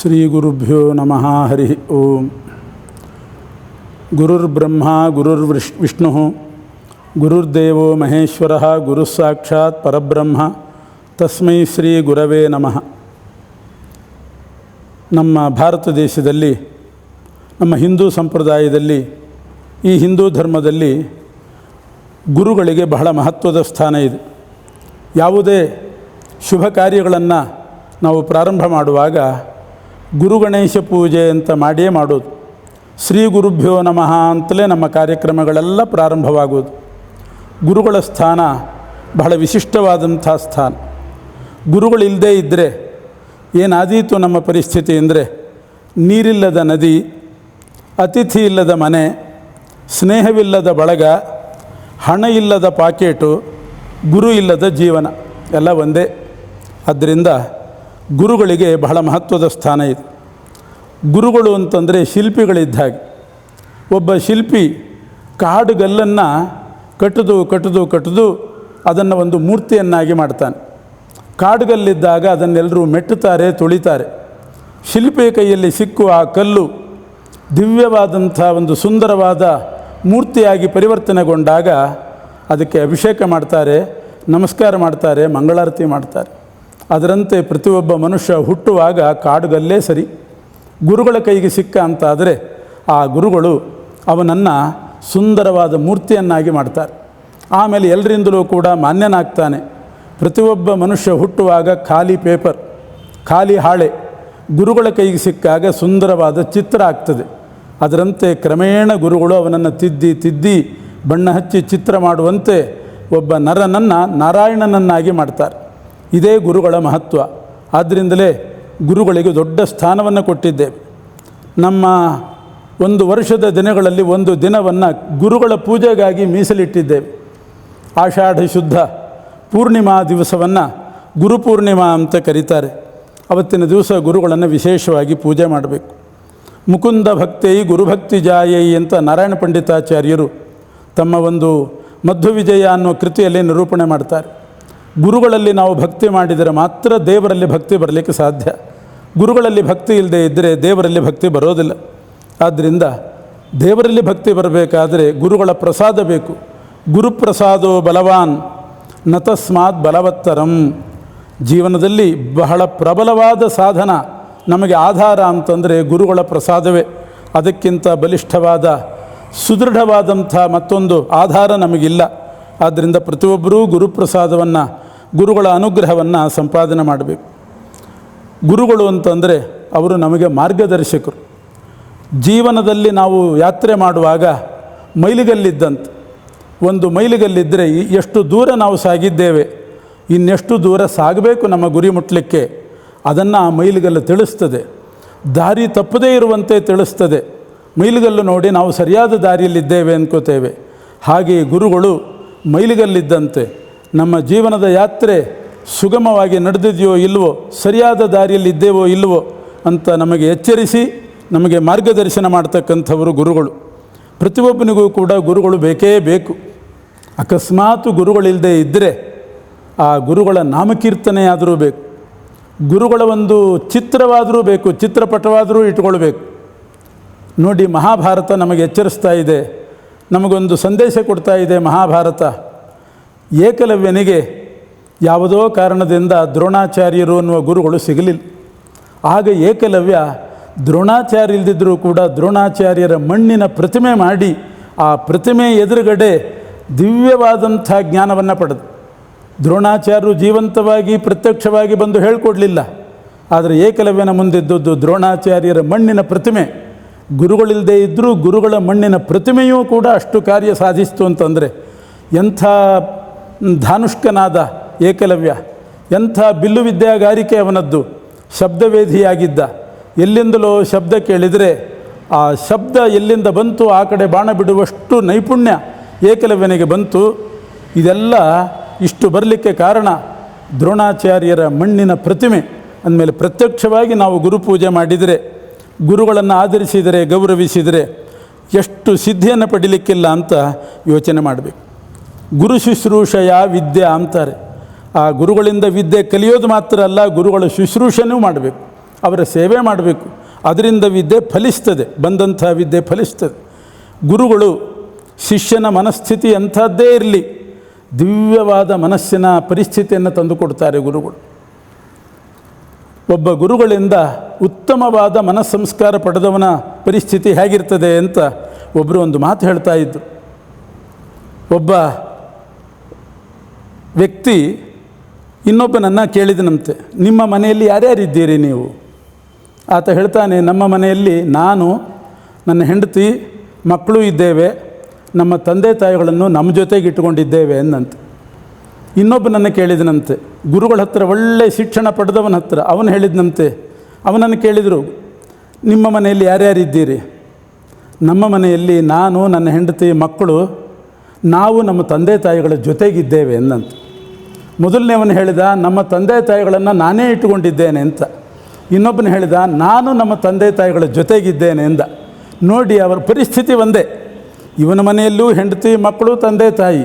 ಶ್ರೀಗುರುಭ್ಯೋ ನಮಃ ಹರಿ ಓಂ. ಗುರುರ್ಬ್ರಹ್ಮ, ಗುರುರ್ವಿಶ್, ವಿಷ್ಣು, ಗುರುರ್ದೇವೋ ಮಹೇಶ್ವರ, ಗುರುಸ್ಸಾಕ್ಷಾತ್ ಪರಬ್ರಹ್ಮ, ತಸ್ಮೈ ಶ್ರೀ ಗುರವೇ ನಮಃ. ನಮ್ಮ ಭಾರತ ದೇಶದಲ್ಲಿ, ನಮ್ಮ ಹಿಂದೂ ಸಂಪ್ರದಾಯದಲ್ಲಿ, ಈ ಹಿಂದೂ ಧರ್ಮದಲ್ಲಿ ಗುರುಗಳಿಗೆ ಬಹಳ ಮಹತ್ವದ ಸ್ಥಾನ ಇದೆ. ಯಾವುದೇ ಶುಭ ಕಾರ್ಯಗಳನ್ನು ನಾವು ಪ್ರಾರಂಭ ಮಾಡುವಾಗ ಗುರುಗಣೇಶ ಪೂಜೆ ಅಂತ ಮಾಡಿಯೇ ಮಾಡೋದು. ಶ್ರೀ ಗುರುಭ್ಯೋ ನಮಃ ಅಂತಲೇ ನಮ್ಮ ಕಾರ್ಯಕ್ರಮಗಳೆಲ್ಲ ಪ್ರಾರಂಭವಾಗೋದು. ಗುರುಗಳ ಸ್ಥಾನ ಬಹಳ ವಿಶಿಷ್ಟವಾದಂಥ ಸ್ಥಾನ. ಗುರುಗಳಿಲ್ಲದೇ ಇದ್ದರೆ ಏನಾದೀತು ನಮ್ಮ ಪರಿಸ್ಥಿತಿ ಅಂದರೆ ನೀರಿಲ್ಲದ ನದಿ, ಅತಿಥಿ ಇಲ್ಲದ ಮನೆ, ಸ್ನೇಹವಿಲ್ಲದ ಬಳಗ, ಹಣ ಇಲ್ಲದ ಪಾಕೇಟು, ಗುರು ಇಲ್ಲದ ಜೀವನ ಎಲ್ಲ ಒಂದೇ. ಆದ್ದರಿಂದ ಗುರುಗಳಿಗೆ ಬಹಳ ಮಹತ್ವದ ಸ್ಥಾನ ಇದೆ. ಗುರುಗಳು ಅಂತಂದರೆ ಶಿಲ್ಪಿಗಳಿದ್ದ ಹಾಗೆ. ಒಬ್ಬ ಶಿಲ್ಪಿ ಕಾಡುಗಲ್ಲನ್ನು ಕಟ್ಟದು ಕಟ್ಟದು ಕಟ್ಟದು ಅದನ್ನು ಒಂದು ಮೂರ್ತಿಯನ್ನಾಗಿ ಮಾಡ್ತಾನೆ. ಕಾಡುಗಲ್ಲಿದ್ದಾಗ ಅದನ್ನೆಲ್ಲರೂ ಮೆಟ್ಟುತ್ತಾರೆ, ತುಳಿತಾರೆ. ಶಿಲ್ಪಿ ಕೈಯಲ್ಲಿ ಸಿಕ್ಕುವ ಆ ಕಲ್ಲು ದಿವ್ಯವಾದಂಥ ಒಂದು ಸುಂದರವಾದ ಮೂರ್ತಿಯಾಗಿ ಪರಿವರ್ತನೆಗೊಂಡಾಗ ಅದಕ್ಕೆ ಅಭಿಷೇಕ ಮಾಡ್ತಾರೆ, ನಮಸ್ಕಾರ ಮಾಡ್ತಾರೆ, ಮಂಗಳಾರತಿ ಮಾಡ್ತಾರೆ. ಅದರಂತೆ ಪ್ರತಿಯೊಬ್ಬ ಮನುಷ್ಯ ಹುಟ್ಟುವಾಗ ಕಾಡುಗಲ್ಲೇ ಸರಿ. ಗುರುಗಳ ಕೈಗೆ ಸಿಕ್ಕ ಅಂತಾದರೆ ಆ ಗುರುಗಳು ಅವನನ್ನು ಸುಂದರವಾದ ಮೂರ್ತಿಯನ್ನಾಗಿ ಮಾಡ್ತಾರೆ. ಆಮೇಲೆ ಎಲ್ಲರಿಂದಲೂ ಕೂಡ ಮಾನ್ಯನಾಗ್ತಾನೆ. ಪ್ರತಿಯೊಬ್ಬ ಮನುಷ್ಯ ಹುಟ್ಟುವಾಗ ಖಾಲಿ ಪೇಪರ್, ಖಾಲಿ ಹಾಳೆ ಗುರುಗಳ ಕೈಗೆ ಸಿಕ್ಕಾಗ ಸುಂದರವಾದ ಚಿತ್ರ ಆಗ್ತದೆ. ಅದರಂತೆ ಕ್ರಮೇಣ ಗುರುಗಳು ಅವನನ್ನು ತಿದ್ದಿ ತಿದ್ದಿ ಬಣ್ಣ ಹಚ್ಚಿ ಚಿತ್ರ ಮಾಡುವಂತೆ ಒಬ್ಬ ನರನನ್ನು ನಾರಾಯಣನನ್ನಾಗಿ ಮಾಡ್ತಾರೆ. ಇದೇ ಗುರುಗಳ ಮಹತ್ವ. ಆದ್ದರಿಂದಲೇ ಗುರುಗಳಿಗೆ ದೊಡ್ಡ ಸ್ಥಾನವನ್ನು ಕೊಟ್ಟಿದ್ದೇವೆ. ನಮ್ಮ ಒಂದು ವರ್ಷದ ದಿನಗಳಲ್ಲಿ ಒಂದು ದಿನವನ್ನು ಗುರುಗಳ ಪೂಜೆಗಾಗಿ ಮೀಸಲಿಟ್ಟಿದ್ದೇವೆ. ಆಷಾಢ ಶುದ್ಧ ಪೂರ್ಣಿಮಾ ದಿವಸವನ್ನು ಗುರುಪೂರ್ಣಿಮಾ ಅಂತ ಕರೀತಾರೆ. ಅವತ್ತಿನ ದಿವಸ ಗುರುಗಳನ್ನು ವಿಶೇಷವಾಗಿ ಪೂಜೆ ಮಾಡಬೇಕು. ಮುಕುಂದ ಭಕ್ತೈ ಗುರುಭಕ್ತಿ ಜಾಯೈ ಅಂತ ನಾರಾಯಣ ಪಂಡಿತಾಚಾರ್ಯರು ತಮ್ಮ ಒಂದು ಮಧ್ವ ವಿಜಯ ಅನ್ನೋ ಕೃತಿಯಲ್ಲಿ ನಿರೂಪಣೆ ಮಾಡ್ತಾರೆ. ಗುರುಗಳಲ್ಲಿ ನಾವು ಭಕ್ತಿ ಮಾಡಿದರೆ ಮಾತ್ರ ದೇವರಲ್ಲಿ ಭಕ್ತಿ ಬರಲಿಕ್ಕೆ ಸಾಧ್ಯ. ಗುರುಗಳಲ್ಲಿ ಭಕ್ತಿ ಇಲ್ಲದೆ ಇದ್ದರೆ ದೇವರಲ್ಲಿ ಭಕ್ತಿ ಬರೋದಿಲ್ಲ. ಆದ್ದರಿಂದ ದೇವರಲ್ಲಿ ಭಕ್ತಿ ಬರಬೇಕಾದರೆ ಗುರುಗಳ ಪ್ರಸಾದ ಬೇಕು. ಗುರುಪ್ರಸಾದೋ ಬಲವಾನ್, ನತಸ್ಮಾತ್ ಬಲವತ್ತರಂ. ಜೀವನದಲ್ಲಿ ಬಹಳ ಪ್ರಬಲವಾದ ಸಾಧನ, ನಮಗೆ ಆಧಾರ ಅಂತಂದರೆ ಗುರುಗಳ ಪ್ರಸಾದವೇ. ಅದಕ್ಕಿಂತ ಬಲಿಷ್ಠವಾದ, ಸುದೃಢವಾದಂಥ ಮತ್ತೊಂದು ಆಧಾರ ನಮಗಿಲ್ಲ. ಆದ್ದರಿಂದ ಪ್ರತಿಯೊಬ್ಬರೂ ಗುರುಪ್ರಸಾದವನ್ನು ಗುರುಗಳ ಅನುಗ್ರಹವನ್ನು ಸಂಪಾದನೆ ಮಾಡಬೇಕು. ಗುರುಗಳು ಅಂತಂದರೆ ಅವರು ನಮಗೆ ಮಾರ್ಗದರ್ಶಕರು. ಜೀವನದಲ್ಲಿ ನಾವು ಯಾತ್ರೆ ಮಾಡುವಾಗ ಮೈಲಿಗಲ್ಲಿದ್ದಂತೆ, ಒಂದು ಮೈಲಿಗಲ್ಲಿದ್ದರೆ ಎಷ್ಟು ದೂರ ನಾವು ಸಾಗಿದ್ದೇವೆ, ಇನ್ನೆಷ್ಟು ದೂರ ಸಾಗಬೇಕು ನಮ್ಮ ಗುರಿ ಮುಟ್ಟಲಿಕ್ಕೆ ಅದನ್ನು ಆ ಮೈಲಿಗಲ್ಲು ತಿಳಿಸ್ತದೆ. ದಾರಿ ತಪ್ಪದೇ ಇರುವಂತೆ ತಿಳಿಸ್ತದೆ. ಮೈಲಿಗಲ್ಲು ನೋಡಿ ನಾವು ಸರಿಯಾದ ದಾರಿಯಲ್ಲಿದ್ದೇವೆ ಅನ್ಕೋತೇವೆ. ಹಾಗೆಯೇ ಗುರುಗಳು ಮೈಲಿಗಲ್ಲಿದ್ದಂತೆ ನಮ್ಮ ಜೀವನದ ಯಾತ್ರೆ ಸುಗಮವಾಗಿ ನಡೆದಿದೆಯೋ ಇಲ್ಲವೋ ಸರಿಯಾದ ದಾರಿಯಲ್ಲಿ ಇದ್ದೇವೋ ಇಲ್ಲವೋ ಅಂತ ನಮಗೆ ಎಚ್ಚರಿಸಿ, ನಮಗೆ ಮಾರ್ಗದರ್ಶನ ಮಾಡ್ತಕ್ಕಂಥವರು ಗುರುಗಳು. ಪ್ರತಿಯೊಬ್ಬನಿಗೂ ಕೂಡ ಗುರುಗಳು ಬೇಕೇ ಬೇಕು. ಅಕಸ್ಮಾತ್ ಗುರುಗಳಿಲ್ಲದೆ ಇದ್ದರೆ ಆ ಗುರುಗಳ ನಾಮಕೀರ್ತನೆಯಾದರೂ ಬೇಕು. ಗುರುಗಳ ಒಂದು ಚಿತ್ರವಾದರೂ ಬೇಕು, ಚಿತ್ರಪಟವಾದರೂ ಇಟ್ಕೊಳ್ಬೇಕು. ನೋಡಿ ಮಹಾಭಾರತ ನಮಗೆ ಎಚ್ಚರಿಸ್ತಾ ಇದೆ. ನಮಗೊಂದು ಸಂದೇಶ ಕೊಡ್ತಾ ಇದೆ ಮಹಾಭಾರತ. ಏಕಲವ್ಯನಿಗೆ ಯಾವುದೋ ಕಾರಣದಿಂದ ದ್ರೋಣಾಚಾರ್ಯರು ಅನ್ನುವ ಗುರುಗಳು ಸಿಗಲಿಲ್ಲ. ಆಗ ಏಕಲವ್ಯ ದ್ರೋಣಾಚಾರ್ಯ ಇಲ್ದಿದ್ದರೂ ಕೂಡ ದ್ರೋಣಾಚಾರ್ಯರ ಮಣ್ಣಿನ ಪ್ರತಿಮೆ ಮಾಡಿ ಆ ಪ್ರತಿಮೆ ಎದುರುಗಡೆ ದಿವ್ಯವಾದಂಥ ಜ್ಞಾನವನ್ನು ಪಡೆದು. ದ್ರೋಣಾಚಾರ್ಯರು ಜೀವಂತವಾಗಿ ಪ್ರತ್ಯಕ್ಷವಾಗಿ ಬಂದು ಹೇಳಿಕೊಡಲಿಲ್ಲ. ಆದರೆ ಏಕಲವ್ಯನ ಮುಂದಿದ್ದದ್ದು ದ್ರೋಣಾಚಾರ್ಯರ ಮಣ್ಣಿನ ಪ್ರತಿಮೆ. ಗುರುಗಳಿಲ್ಲದೆ ಇದ್ದರೂ ಗುರುಗಳ ಮಣ್ಣಿನ ಪ್ರತಿಮೆಯೂ ಕೂಡ ಅಷ್ಟು ಕಾರ್ಯ ಸಾಧಿಸ್ತು ಅಂತಂದರೆ ಎಂಥ ಧಾನುಷ್ಕನಾದ ಏಕಲವ್ಯ. ಎಂಥ ಬಿಲ್ಲು ವಿದ್ಯಾಗಾರಿಕೆ ಅವನದ್ದು. ಶಬ್ದವೇಧಿಯಾಗಿದ್ದ. ಎಲ್ಲಿಂದಲೋ ಶಬ್ದ ಕೇಳಿದರೆ ಆ ಶಬ್ದ ಎಲ್ಲಿಂದ ಬಂತು ಆ ಕಡೆ ಬಾಣ ಬಿಡುವಷ್ಟು ನೈಪುಣ್ಯ ಏಕಲವ್ಯನಿಗೆ ಬಂತು. ಇದೆಲ್ಲ ಇಷ್ಟು ಬರಲಿಕ್ಕೆ ಕಾರಣ ದ್ರೋಣಾಚಾರ್ಯರ ಮಣ್ಣಿನ ಪ್ರತಿಮೆ. ಅಂದಮೇಲೆ ಪ್ರತ್ಯಕ್ಷವಾಗಿ ನಾವು ಗುರುಪೂಜೆ ಮಾಡಿದರೆ, ಗುರುಗಳನ್ನು ಆಧರಿಸಿದರೆ, ಗೌರವಿಸಿದರೆ ಎಷ್ಟು ಸಿದ್ಧಿಯನ್ನು ಪಡಿಲಿಕ್ಕಿಲ್ಲ ಅಂತ ಯೋಚನೆ ಮಾಡಬೇಕು. ಗುರು ಶುಶ್ರೂಷೆಯ ವಿದ್ಯೆ ಅಂತಾರೆ. ಆ ಗುರುಗಳಿಂದ ವಿದ್ಯೆ ಕಲಿಯೋದು ಮಾತ್ರ ಅಲ್ಲ, ಗುರುಗಳ ಶುಶ್ರೂಷನೂ ಮಾಡಬೇಕು. ಅವರ ಸೇವೆ ಮಾಡಬೇಕು. ಅದರಿಂದ ವಿದ್ಯೆ ಫಲಿಸ್ತದೆ, ಬಂದಂಥ ವಿದ್ಯೆ ಫಲಿಸ್ತದೆ. ಗುರುಗಳು ಶಿಷ್ಯನ ಮನಸ್ಥಿತಿ ಅಂಥದ್ದೇ ಇರಲಿ, ದಿವ್ಯವಾದ ಮನಸ್ಸಿನ ಪರಿಸ್ಥಿತಿಯನ್ನು ತಂದುಕೊಡ್ತಾರೆ ಗುರುಗಳು. ಒಬ್ಬ ಗುರುಗಳಿಂದ ಉತ್ತಮವಾದ ಮನಸ್ಸಂಸ್ಕಾರ ಪಡೆದವನ ಪರಿಸ್ಥಿತಿ ಹೇಗಿರ್ತದೆ ಅಂತ ಒಬ್ಬರು ಒಂದು ಮಾತು ಹೇಳ್ತಾ ಇದ್ದರು ಒಬ್ಬ ವ್ಯಕ್ತಿ ಇನ್ನೊಬ್ಬನನ್ನು ಕೇಳಿದನಂತೆ, ನಿಮ್ಮ ಮನೆಯಲ್ಲಿ ಯಾರ್ಯಾರಿದ್ದೀರಿ ನೀವು? ಆತ ಹೇಳ್ತಾನೆ, ನಮ್ಮ ಮನೆಯಲ್ಲಿ ನಾನು, ನನ್ನ ಹೆಂಡತಿ, ಮಕ್ಕಳು ಇದ್ದೇವೆ, ನಮ್ಮ ತಂದೆ ತಾಯಿಗಳನ್ನು ನಮ್ಮ ಜೊತೆಗೆ ಇಟ್ಟುಕೊಂಡಿದ್ದೇವೆ ಎಂದಂತೆ ಇನ್ನೊಬ್ಬನನ್ನು ಕೇಳಿದನಂತೆ, ಗುರುಗಳ ಹತ್ರ ಒಳ್ಳೆ ಶಿಕ್ಷಣ ಪಡೆದವನ ಹತ್ರ ಅವನು ಹೇಳಿದನಂತೆ, ಅವನನ್ನು ಕೇಳಿದರು, ನಿಮ್ಮ ಮನೆಯಲ್ಲಿ ಯಾರ್ಯಾರಿದ್ದೀರಿ ನಮ್ಮ ಮನೆಯಲ್ಲಿ ನಾನು, ನನ್ನ ಹೆಂಡತಿ, ಮಕ್ಕಳು ನಾವು ನಮ್ಮ ತಂದೆ ತಾಯಿಗಳ ಜೊತೆಗಿದ್ದೇವೆ ಎಂದಂತ ಮೊದಲನೇವನು ಹೇಳಿದ, ನಮ್ಮ ತಂದೆ ತಾಯಿಗಳನ್ನು ನಾನೇ ಇಟ್ಟುಕೊಂಡಿದ್ದೇನೆ ಅಂತ. ಇನ್ನೊಬ್ಬನು ಹೇಳಿದ, ನಾನು ನಮ್ಮ ತಂದೆ ತಾಯಿಗಳ ಜೊತೆಗಿದ್ದೇನೆ ಎಂದ ನೋಡಿ, ಅವರ ಪರಿಸ್ಥಿತಿ ಒಂದೇ. ಇವನ ಮನೆಯಲ್ಲೂ ಹೆಂಡತಿ, ಮಕ್ಕಳು, ತಂದೆ ತಾಯಿ.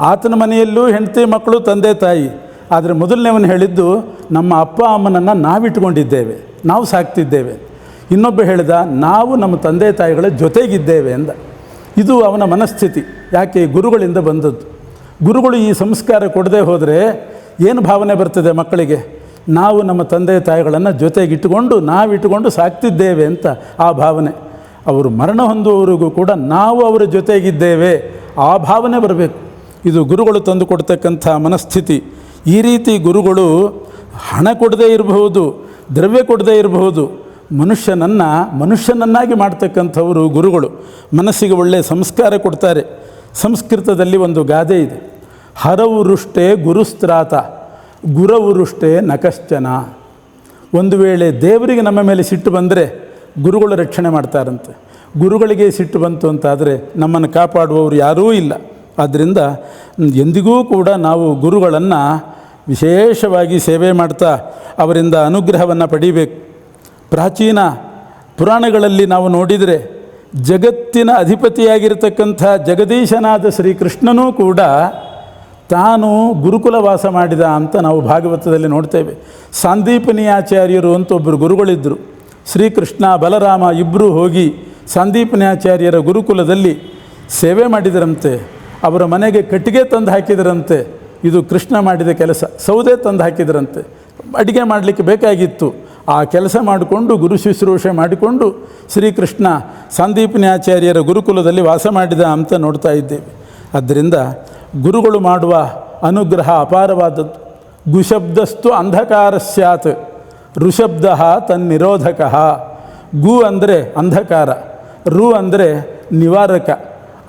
ಆತನ ಮನೆಯಲ್ಲೂ ಹೆಂಡತಿ, ಮಕ್ಕಳು, ತಂದೆ ತಾಯಿ. ಆದರೆ ಮೊದಲನೇವನು ಹೇಳಿದ್ದು, ನಮ್ಮ ಅಪ್ಪ, ಅಮ್ಮನನ್ನು ನಾವಿಟ್ಕೊಂಡಿದ್ದೇವೆ ನಾವು ಸಾಕ್ತಿದ್ದೇವೆ. ಇನ್ನೊಬ್ಬ ಹೇಳಿದ, ನಾವು ನಮ್ಮ ತಂದೆ ತಾಯಿಗಳ ಜೊತೆಗಿದ್ದೇವೆ ಎಂದ ಇದು ಅವನ ಮನಸ್ಥಿತಿ. ಯಾಕೆ? ಗುರುಗಳಿಂದ ಬಂದದ್ದು. ಗುರುಗಳು ಈ ಸಂಸ್ಕಾರ ಕೊಡದೆ ಹೋದರೆ ಏನು ಭಾವನೆ ಬರ್ತದೆ ಮಕ್ಕಳಿಗೆ? ನಾವು ನಮ್ಮ ತಂದೆ ತಾಯಿಗಳನ್ನು ಜೊತೆಗಿಟ್ಟುಕೊಂಡು ನಾವಿಟ್ಟುಕೊಂಡು ಸಾಕ್ತಿದ್ದೇವೆ ಅಂತ ಆ ಭಾವನೆ. ಅವರು ಮರಣ ಹೊಂದುವವರಿಗೂ ಕೂಡ ನಾವು ಅವರ ಜೊತೆಗಿದ್ದೇವೆ. ಆ ಭಾವನೆ ಬರಬೇಕು. ಇದು ಗುರುಗಳು ತಂದು ಕೊಡ್ತಕ್ಕಂಥ ಮನಸ್ಥಿತಿ. ಈ ರೀತಿ ಗುರುಗಳು ಹಣ ಕೊಡದೇ ಇರಬಹುದು, ದ್ರವ್ಯ ಕೊಡದೇ ಇರಬಹುದು ಮನುಷ್ಯನನ್ನು ಮನುಷ್ಯನನ್ನಾಗಿ ಮಾಡ್ತಕ್ಕಂಥವರು ಗುರುಗಳು. ಮನಸ್ಸಿಗೆ ಒಳ್ಳೆಯ ಸಂಸ್ಕಾರ ಕೊಡ್ತಾರೆ. ಸಂಸ್ಕೃತದಲ್ಲಿ ಒಂದು ಗಾದೆ ಇದೆ. ಹರವುರುಷ್ಟೇ ಗುರುಸ್ತ್ರಾತ ಗುರವುರುಷ್ಟೇ ನಕಶ್ಚನ. ಒಂದು ವೇಳೆ ದೇವರಿಗೆ ನಮ್ಮ ಮೇಲೆ ಸಿಟ್ಟು ಬಂದರೆ ಗುರುಗಳು ರಕ್ಷಣೆ ಮಾಡ್ತಾರಂತೆ. ಗುರುಗಳಿಗೆ ಸಿಟ್ಟು ಬಂತು ಅಂತಾದರೆ ನಮ್ಮನ್ನು ಕಾಪಾಡುವವರು ಯಾರೂ ಇಲ್ಲ. ಆದ್ದರಿಂದ ಎಂದಿಗೂ ಕೂಡ ನಾವು ಗುರುಗಳನ್ನು ವಿಶೇಷವಾಗಿ ಸೇವೆ ಮಾಡ್ತಾ ಅವರಿಂದ ಅನುಗ್ರಹವನ್ನು ಪಡಿಬೇಕು. ಪ್ರಾಚೀನ ಪುರಾಣಗಳಲ್ಲಿ ನಾವು ನೋಡಿದರೆ ಜಗತ್ತಿನ ಅಧಿಪತಿಯಾಗಿರ್ತಕ್ಕಂಥ ಜಗದೀಶನಾದ ಶ್ರೀಕೃಷ್ಣನೂ ಕೂಡ ತಾನು ಗುರುಕುಲ ವಾಸ ಮಾಡಿದ ಅಂತ ನಾವು ಭಾಗವತದಲ್ಲಿ ನೋಡ್ತೇವೆ. ಸಾಂದೀಪನಿಯಾಚಾರ್ಯರು ಅಂತ ಒಬ್ಬರು ಗುರುಗಳಿದ್ದರು ಶ್ರೀಕೃಷ್ಣ, ಬಲರಾಮ ಇಬ್ಬರೂ ಹೋಗಿ ಸಾಂದೀಪನಿಯಾಚಾರ್ಯರ ಗುರುಕುಲದಲ್ಲಿ ಸೇವೆ ಮಾಡಿದರಂತೆ. ಅವರ ಮನೆಗೆ ಕಟ್ಟಿಗೆ ತಂದು ಹಾಕಿದರಂತೆ. ಇದು ಕೃಷ್ಣ ಮಾಡಿದ ಕೆಲಸ. ಸೌದೆ ತಂದು ಹಾಕಿದರಂತೆ. ಅಡುಗೆ ಮಾಡಲಿಕ್ಕೆ ಬೇಕಾಗಿತ್ತು. ಆ ಕೆಲಸ ಮಾಡಿಕೊಂಡು ಗುರು ಶುಶ್ರೂಷೆ ಮಾಡಿಕೊಂಡು ಶ್ರೀಕೃಷ್ಣ ಸಂದೀಪನಾಚಾರ್ಯರ ಗುರುಕುಲದಲ್ಲಿ ವಾಸ ಮಾಡಿದ ಅಂತ ನೋಡ್ತಾ ಇದ್ದೇವೆ. ಆದ್ದರಿಂದ ಗುರುಗಳು ಮಾಡುವ ಅನುಗ್ರಹ ಅಪಾರವಾದದ್ದು. ಗುಶಬ್ದಸ್ತು ಅಂಧಕಾರ ಸ್ಯಾತ್. ಋಷಬ್ದ ತನ್ನಿರೋಧಕ. ಗು ಅಂದರೆ ಅಂಧಕಾರ. ರು ಅಂದರೆ ನಿವಾರಕ.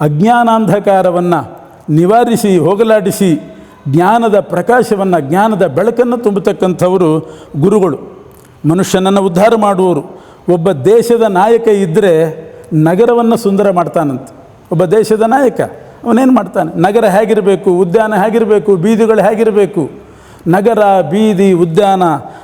ಅಜ್ಞಾನಾಂಧಕಾರವನ್ನು ನಿವಾರಿಸಿ, ಹೋಗಲಾಡಿಸಿ, ಜ್ಞಾನದ ಪ್ರಕಾಶವನ್ನು, ಜ್ಞಾನದ ಬೆಳಕನ್ನು ತುಂಬತಕ್ಕಂಥವರು ಗುರುಗಳು. ಮನುಷ್ಯನನ್ನು ಉದ್ಧಾರ ಮಾಡುವವರು. ಒಬ್ಬ ದೇಶದ ನಾಯಕ ಇದ್ದರೆ ನಗರವನ್ನು ಸುಂದರ ಮಾಡ್ತಾನಂತೆ. ಒಬ್ಬ ದೇಶದ ನಾಯಕ, ಅವನೇನು ಮಾಡ್ತಾನೆ? ನಗರ ಹೇಗಿರಬೇಕು? ಉದ್ಯಾನ ಹೇಗಿರಬೇಕು? ಬೀದಿಗಳು ಹೇಗಿರಬೇಕು? ನಗರ, ಬೀದಿ, ಉದ್ಯಾನ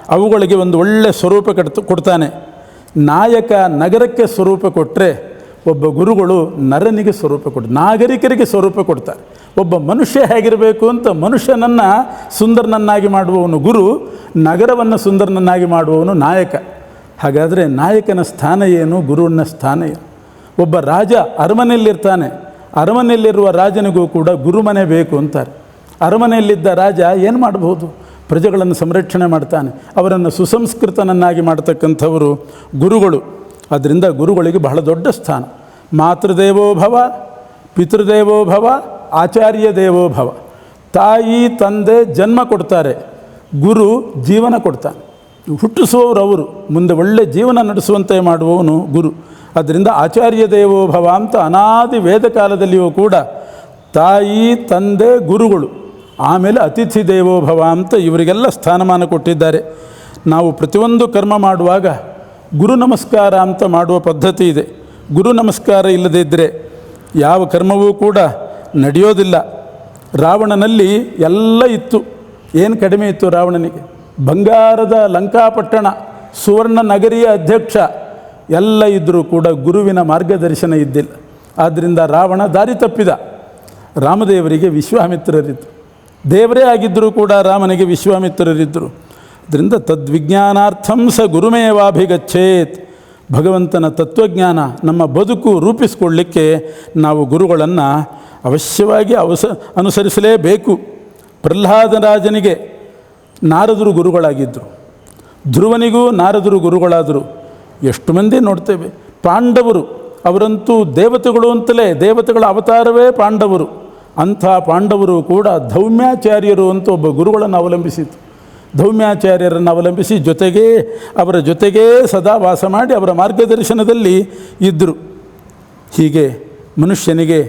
ಅವುಗಳಿಗೆ ಒಂದು ಒಳ್ಳೆಯ ಸ್ವರೂಪ ಕಟ್ತು ಕೊಡ್ತಾನೆ. ನಾಯಕ ನಗರಕ್ಕೆ ಸ್ವರೂಪ ಕೊಟ್ಟರೆ ಒಬ್ಬ ಗುರುಗಳು ನರನಿಗೆ ಸ್ವರೂಪ ಕೊಡ್ತಾರೆ. ನಾಗರಿಕರಿಗೆ ಸ್ವರೂಪ ಕೊಡ್ತಾರೆ. ಒಬ್ಬ ಮನುಷ್ಯ ಹೇಗಿರಬೇಕು ಅಂತ ಮನುಷ್ಯನನ್ನು ಸುಂದರನನ್ನಾಗಿ ಮಾಡುವವನು ಗುರು ನಗರವನ್ನು ಸುಂದರನನ್ನಾಗಿ ಮಾಡುವವನು ನಾಯಕ. ಹಾಗಾದರೆ ನಾಯಕನ ಸ್ಥಾನ ಏನು? ಗುರುವಿನ ಸ್ಥಾನ ಏನು? ಒಬ್ಬ ರಾಜ ಅರಮನೆಯಲ್ಲಿರ್ತಾನೆ. ಅರಮನೆಯಲ್ಲಿರುವ ರಾಜನಿಗೂ ಕೂಡ ಗುರುಮನೆ ಬೇಕು ಅಂತಾರೆ. ಅರಮನೆಯಲ್ಲಿದ್ದ ರಾಜ ಏನು ಮಾಡಬಹುದು? ಪ್ರಜೆಗಳನ್ನು ಸಂರಕ್ಷಣೆ ಮಾಡ್ತಾನೆ. ಅವರನ್ನು ಸುಸಂಸ್ಕೃತನನ್ನಾಗಿ ಮಾಡ್ತಕ್ಕಂಥವರು ಗುರುಗಳು. ಅದರಿಂದ ಗುರುಗಳಿಗೆ ಬಹಳ ದೊಡ್ಡ ಸ್ಥಾನ. ಮಾತೃದೇವೋಭವ ಪಿತೃದೇವೋಭವ ಪಿತೃದೇವೋ ಭವ, ಆಚಾರ್ಯ ದೇವೋಭವ ತಾಯಿ, ತಂದೆ ಜನ್ಮ ಕೊಡ್ತಾರೆ. ಗುರು ಜೀವನ ಕೊಡ್ತಾನೆ ಹುಟ್ಟಿಸುವವರು ಅವರು ಮುಂದೆ ಒಳ್ಳೆ ಜೀವನ ನಡೆಸುವಂತೆ ಮಾಡುವವನು ಗುರು. ಅದರಿಂದ ಆಚಾರ್ಯ ದೇವೋ ಭವ ಅಂತ ಅನಾದಿ ವೇದ ಕಾಲದಲ್ಲಿಯೂ ಕೂಡ ತಾಯಿ, ತಂದೆ, ಗುರುಗಳು, ಆಮೇಲೆ ಅತಿಥಿ ದೇವೋ ಭವ ಅಂತ ಇವರಿಗೆಲ್ಲ ಸ್ಥಾನಮಾನ ಕೊಟ್ಟಿದ್ದಾರೆ. ನಾವು ಪ್ರತಿಯೊಂದು ಕರ್ಮ ಮಾಡುವಾಗ ಗುರು ನಮಸ್ಕಾರ ಅಂತ ಮಾಡುವ ಪದ್ಧತಿ ಇದೆ. ಗುರು ನಮಸ್ಕಾರ ಇಲ್ಲದಿದ್ದರೆ ಯಾವ ಕರ್ಮವೂ ಕೂಡ ನಡೆಯೋದಿಲ್ಲ. ರಾವಣನಲ್ಲಿ ಎಲ್ಲ ಇತ್ತು. ಏನು ಕಡಿಮೆ ಇತ್ತು ರಾವಣನಿಗೆ? ಬಂಗಾರದ ಲಂಕಾಪಟ್ಟಣ, ಸುವರ್ಣ ನಗರಿಯ ಅಧ್ಯಕ್ಷ, ಎಲ್ಲ ಇದ್ದರೂ ಕೂಡ ಗುರುವಿನ ಮಾರ್ಗದರ್ಶನ ಇದ್ದಿಲ್ಲ. ಆದ್ದರಿಂದ ರಾವಣ ದಾರಿ ತಪ್ಪಿದ. ರಾಮದೇವರಿಗೆ ವಿಶ್ವಾಮಿತ್ರರಿದ್ದರು ದೇವರೇ ಆಗಿದ್ದರೂ ಕೂಡ ರಾಮನಿಗೆ ವಿಶ್ವಾಮಿತ್ರರಿದ್ದರು ಅದರಿಂದ ತದ್ವಿಜ್ಞಾನಾರ್ಥಂ ಸ ಗುರುಮೇವಾಭಿಗಚ್ಚೇತ್ ಭಗವಂತನ ತತ್ವಜ್ಞಾನ ನಮ್ಮ ಬದುಕು ರೂಪಿಸಿಕೊಳ್ಳಿಕ್ಕೆ ನಾವು ಗುರುಗಳನ್ನು ಅವಶ್ಯವಾಗಿ ಅವಸ ಅನುಸರಿಸಲೇಬೇಕು. ಪ್ರಹ್ಲಾದರಾಜನಿಗೆ ನಾರದರು ಗುರುಗಳಾಗಿದ್ದರು ಧ್ರುವನಿಗೂ ನಾರದರು ಗುರುಗಳಾದರು. ಎಷ್ಟು ಮಂದಿ ನೋಡ್ತೇವೆ. ಪಾಂಡವರು, ಅವರಂತೂ ದೇವತೆಗಳು ಅಂತಲೇ, ದೇವತೆಗಳ ಅವತಾರವೇ ಪಾಂಡವರು. ಅಂಥ ಪಾಂಡವರು ಕೂಡ ಧೌಮ್ಯಾಚಾರ್ಯರು ಅಂತ ಒಬ್ಬ ಗುರುಗಳನ್ನು ಅವಲಂಬಿಸಿತು ಧೌಮ್ಯಾಚಾರ್ಯರನ್ನು ಅವಲಂಬಿಸಿ ಜೊತೆಗೇ, ಅವರ ಜೊತೆಗೇ ಸದಾ ವಾಸ ಮಾಡಿ ಅವರ ಮಾರ್ಗದರ್ಶನದಲ್ಲಿ ಇದ್ದರು ಹೀಗೆ ಮನುಷ್ಯನಿಗೆ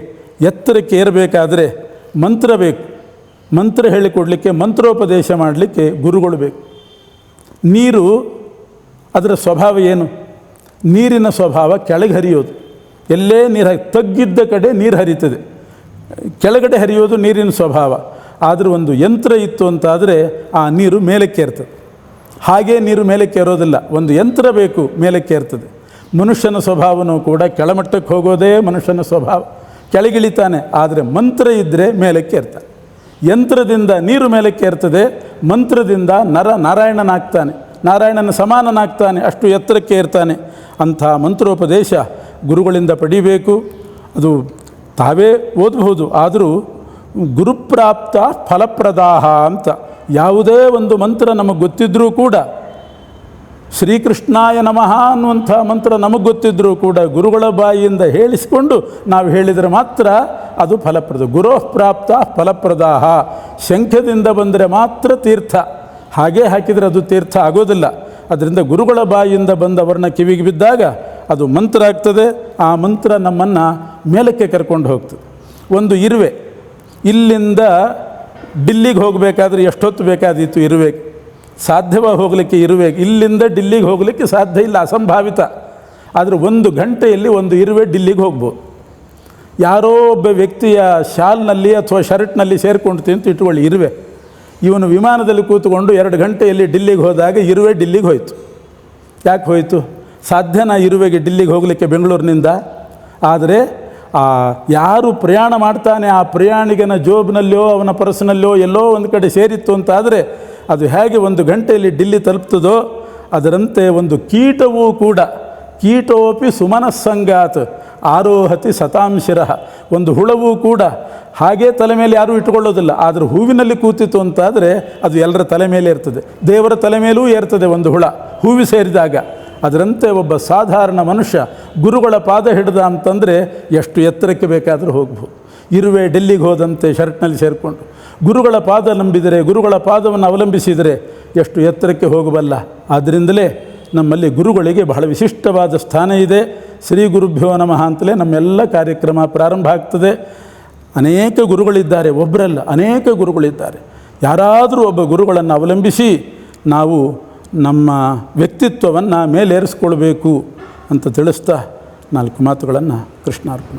ಎತ್ತರಕ್ಕೆ ಏರಬೇಕಾದರೆ ಮಂತ್ರ ಬೇಕು. ಮಂತ್ರ ಹೇಳಿಕೊಡಲಿಕ್ಕೆ, ಮಂತ್ರೋಪದೇಶ ಮಾಡಲಿಕ್ಕೆ ಗುರುಗಳು ಬೇಕು. ನೀರು, ಅದರ ಸ್ವಭಾವ ಏನು? ನೀರಿನ ಸ್ವಭಾವ ಕೆಳಗೆ ಹರಿಯೋದು. ಎಲ್ಲೇ ನೀರು ತಗ್ಗಿದ್ದ ಕಡೆ ನೀರು ಹರಿತದೆ. ಕೆಳಗಡೆ ಹರಿಯೋದು ನೀರಿನ ಸ್ವಭಾವ. ಆದರೂ ಒಂದು ಯಂತ್ರ ಇತ್ತು ಅಂತಾದರೆ ಆ ನೀರು ಮೇಲಕ್ಕೆ ಇರ್ತದೆ ಹಾಗೇ ನೀರು ಮೇಲಕ್ಕೆ ಇರೋದಿಲ್ಲ ಒಂದು ಯಂತ್ರ ಬೇಕು, ಮೇಲಕ್ಕೆ ಇರ್ತದೆ ಮನುಷ್ಯನ ಸ್ವಭಾವನೂ ಕೂಡ ಕೆಳಮಟ್ಟಕ್ಕೆ ಹೋಗೋದೇ ಮನುಷ್ಯನ ಸ್ವಭಾವ. ಕೆಳಗಿಳಿತಾನೆ, ಆದರೆ ಮಂತ್ರ ಇದ್ದರೆ ಮೇಲಕ್ಕೆ ಏರ್ತಾನೆ ಯಂತ್ರದಿಂದ ನೀರು ಮೇಲಕ್ಕೆ ಏರ್ತದೆ, ಮಂತ್ರದಿಂದ ನರ ನಾರಾಯಣನಾಗ್ತಾನೆ. ನಾರಾಯಣನ ಸಮಾನನಾಗ್ತಾನೆ, ಅಷ್ಟು ಎತ್ತರಕ್ಕೆ ಇರ್ತಾನೆ ಅಂಥ ಮಂತ್ರೋಪದೇಶ ಗುರುಗಳಿಂದ ಪಡಿಬೇಕು. ಅದು ತಾವೇ ಓದಬಹುದು. ಆದರೂ ಗುರುಪ್ರಾಪ್ತ ಫಲಪ್ರದಾಹ ಅಂತ ಯಾವುದೇ ಒಂದು ಮಂತ್ರ ನಮಗೆ ಗೊತ್ತಿದ್ದರೂ ಕೂಡ ಶ್ರೀಕೃಷ್ಣಾಯ ನಮಃ ಅನ್ನುವಂಥ ಮಂತ್ರ ನಮಗೆ ಗೊತ್ತಿದ್ದರೂ ಕೂಡ ಗುರುಗಳ ಬಾಯಿಯಿಂದ ಹೇಳಿಸಿಕೊಂಡು ನಾವು ಹೇಳಿದರೆ ಮಾತ್ರ ಅದು ಫಲಪ್ರದ ಗುರೋ ಪ್ರಾಪ್ತ ಫಲಪ್ರದಾಹ. ಶಂಖದಿಂದ ಬಂದರೆ ಮಾತ್ರ ತೀರ್ಥ. ಹಾಗೇ ಹಾಕಿದರೆ ಅದು ತೀರ್ಥ ಆಗೋದಿಲ್ಲ. ಅದರಿಂದ ಗುರುಗಳ ಬಾಯಿಯಿಂದ ಬಂದವರನ್ನ ಕಿವಿಗೆ ಬಿದ್ದಾಗ ಅದು ಮಂತ್ರ ಆಗ್ತದೆ. ಆ ಮಂತ್ರ ನಮ್ಮನ್ನು ಮೇಲಕ್ಕೆ ಕರ್ಕೊಂಡು ಹೋಗ್ತದೆ. ಒಂದು ಇರುವೆ. ಇಲ್ಲಿಂದ ಡಿಲ್ಲಿಗೆ ಹೋಗಬೇಕಾದ್ರೆ ಎಷ್ಟೊತ್ತು ಬೇಕಾದೀತು ಇರುವೆ ಸಾಧ್ಯವ ಹೋಗಲಿಕ್ಕೆ ಇರುವೆ, ಇಲ್ಲಿಂದ ಡಿಲ್ಲಿಗೆ ಹೋಗಲಿಕ್ಕೆ ಸಾಧ್ಯ ಇಲ್ಲ, ಅಸಂಭಾವಿತ. ಆದರೆ ಒಂದು ಗಂಟೆಯಲ್ಲಿ ಒಂದು ಇರುವೆ ಡಿಲ್ಲಿಗೆ ಹೋಗ್ಬೋದು. ಯಾರೋ ಒಬ್ಬ ವ್ಯಕ್ತಿಯ ಶಾಲ್ನಲ್ಲಿ ಅಥವಾ ಶರ್ಟ್ನಲ್ಲಿ ಸೇರಿಕೊಂಡು ತಿಂತು ಇಟ್ಕೊಳ್ಳಿ ಇರುವೆ. ಇವನು ವಿಮಾನದಲ್ಲಿ ಕೂತ್ಕೊಂಡು ಎರಡು ಗಂಟೆಯಲ್ಲಿ ಡಿಲ್ಲಿಗೆ ಹೋದಾಗ ಇರುವೆ ಡಿಲ್ಲಿಗೆ ಹೋಯಿತು. ಯಾಕೆ ಹೋಯಿತು? ಸಾಧ್ಯನ ಇರುವೆಗೆ ಡಿಲ್ಲಿಗೆ ಹೋಗಲಿಕ್ಕೆ ಬೆಂಗಳೂರಿನಿಂದ? ಆದರೆ ಆ ಯಾರು ಪ್ರಯಾಣ ಮಾಡ್ತಾನೆ, ಆ ಪ್ರಯಾಣಿಗನ ಜೋಬ್ನಲ್ಲಿಯೋ, ಅವನ ಪರ್ಸ್ನಲ್ಲೋ ಎಲ್ಲೋ ಒಂದು ಕಡೆ ಸೇರಿತ್ತು ಅಂತಾದರೆ ಅದು ಹೇಗೆ ಒಂದು ಗಂಟೆಯಲ್ಲಿ ಡಿಲ್ಲಿ ತಲುಪ್ತದೋ, ಅದರಂತೆ ಒಂದು ಕೀಟವೂ ಕೂಡ, ಕೀಟೋಪಿ ಸುಮನಸ್ಸಂಗಾತ್, ಆರೋಹತಿ ಸತಾಂಶಿರ ಒಂದು ಹುಳವೂ ಕೂಡ, ಹಾಗೇ ತಲೆ ಮೇಲೆ ಯಾರೂ ಇಟ್ಟುಕೊಳ್ಳೋದಿಲ್ಲ, ಆದರೆ ಹೂವಿನಲ್ಲಿ ಕೂತಿತ್ತು ಅಂತಾದರೆ ಅದು ಎಲ್ಲರ ತಲೆ ಮೇಲೆ ಇರ್ತದೆ, ದೇವರ ತಲೆ ಮೇಲೂ ಏರ್ತದೆ ಒಂದು ಹುಳ, ಹೂವಿ ಸೇರಿದಾಗ. ಅದರಂತೆ ಒಬ್ಬ ಸಾಧಾರಣ ಮನುಷ್ಯ ಗುರುಗಳ ಪಾದ ಹಿಡಿದ ಅಂತಂದರೆ ಎಷ್ಟು ಎತ್ತರಕ್ಕೆ ಬೇಕಾದರೂ ಹೋಗ್ಬೋದು. ಇರುವೆ ಡೆಲ್ಲಿಗೆ ಹೋದಂತೆ ಶರ್ಟ್ನಲ್ಲಿ ಸೇರಿಕೊಂಡು ಗುರುಗಳ ಪಾದ ನಂಬಿದರೆ, ಗುರುಗಳ ಪಾದವನ್ನು ಅವಲಂಬಿಸಿದರೆ ಎಷ್ಟು ಎತ್ತರಕ್ಕೆ ಹೋಗಬಲ್ಲ? ಆದ್ದರಿಂದಲೇ ನಮ್ಮಲ್ಲಿ ಗುರುಗಳಿಗೆ ಬಹಳ ವಿಶಿಷ್ಟವಾದ ಸ್ಥಾನ ಇದೆ. ಶ್ರೀ ಗುರುಭ್ಯೋ ನಮಃ ಅಂತಲೇ ನಮ್ಮೆಲ್ಲ ಕಾರ್ಯಕ್ರಮ ಪ್ರಾರಂಭ ಆಗ್ತದೆ. ಅನೇಕ ಗುರುಗಳಿದ್ದಾರೆ ಒಬ್ಬರಲ್ಲ ಅನೇಕ ಗುರುಗಳಿದ್ದಾರೆ. ಯಾರಾದರೂ ಒಬ್ಬ ಗುರುಗಳನ್ನು ಅವಲಂಬಿಸಿ ನಾವು ನಮ್ಮ ವ್ಯಕ್ತಿತ್ವವನ್ನು ಮೇಲೇರಿಸ್ಕೊಳ್ಬೇಕು ಅಂತ ತಿಳಿಸ್ತಾ ನಾಲ್ಕು ಮಾತುಗಳನ್ನು ಕೃಷ್ಣಾರ್ಪಣ